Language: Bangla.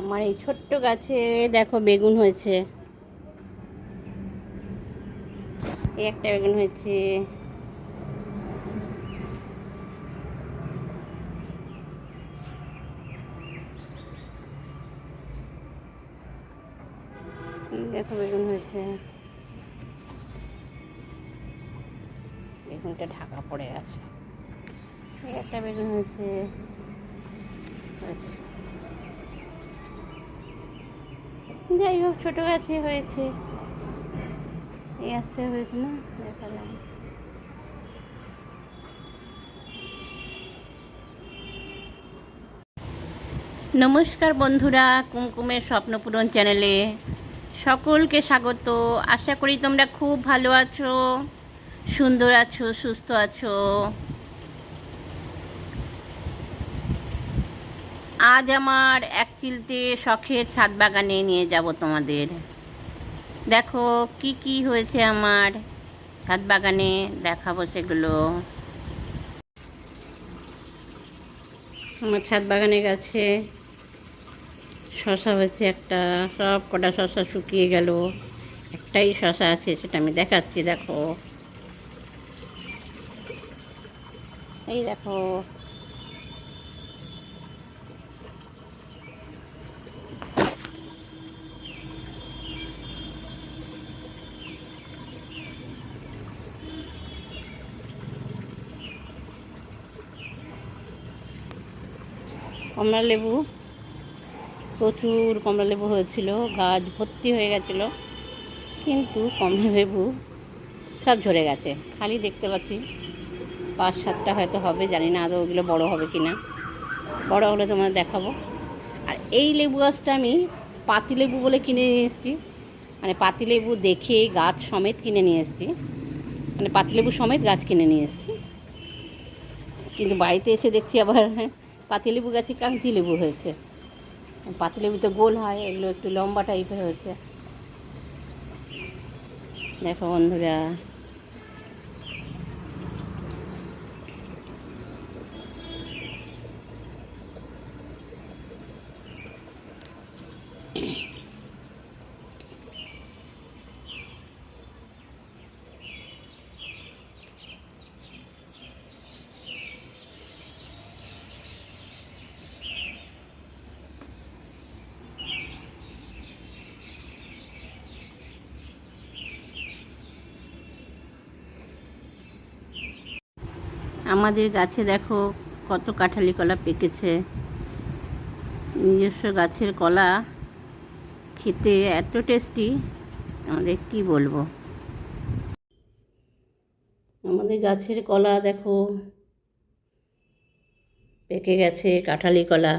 আমার এই ছোট্ট গাছে দেখো বেগুন হয়েছে। এই একটা বেগুন হয়েছে। দেখো বেগুন হয়েছে। বেগুনটা ঢাকা পড়ে আছে। একটা বেগুন হয়েছে। হয়েছে। যাই হোক ছোটো গাছে হয়েছে। এই আসতে হয়েছে না? দেখালাম। নমস্কার বন্ধুরা, কুমকুমের স্বপ্নপূরণ চ্যানেলে সকলকে স্বাগত। আশা করি তোমরা খুব ভালো আছো, সুন্দর আছো, সুস্থ আছো। আজ আমার এক চিলতে শখের ছাদ বাগানে নিয়ে যাব তোমাদের। দেখো কি কি হয়েছে আমার ছাদ বাগানে, দেখাবো সেগুলো। আমার ছাদ বাগানে গাছে শশা হয়েছে একটা, সব কটা শশা শুকিয়ে গেল। একটাই শশা আছে, সেটা আমি দেখাচ্ছি, দেখো। এই দেখো কমলা লেবু। প্রচুর কমলা লেবু হয়েছিল, গাছ ভর্তি হয়ে গেছিল, কিন্তু কমলা লেবু সব ঝরে গেছে। খালি দেখতে পাচ্ছি পাঁচ সাতটা হয়তো হবে, জানি না আদৌ ওগুলো বড় হবে কি না বড় হলে তোমার দেখাবো। আর এই লেবু গাছটা আমি পাতিলেবু বলে কিনে নিয়ে এসেছি। মানে পাতিলেবু দেখে গাছ সমেত কিনে নিয়ে এসেছি। মানে পাতিলেবু সমেত গাছ কিনে নিয়ে এসেছি। কিন্তু বাড়িতে এসে দেখছি আবার হ্যাঁ পাতিলেবু গাছে কাঁচি লেবু হয়েছে? পাতিলেবু তো গোল হয়, এগুলো একটু লম্বা টাইপের হয়েছে। দেখো বন্ধুরা আমাদের গাছে দেখো কত কাঁঠালি কলা পেকেছে। নিজস্ব গাছের কলা খেতে এত টেস্টি আমাদের কি বলব? আমাদের গাছের কলা দেখো, পেকে গেছে কাঁঠালি কলা।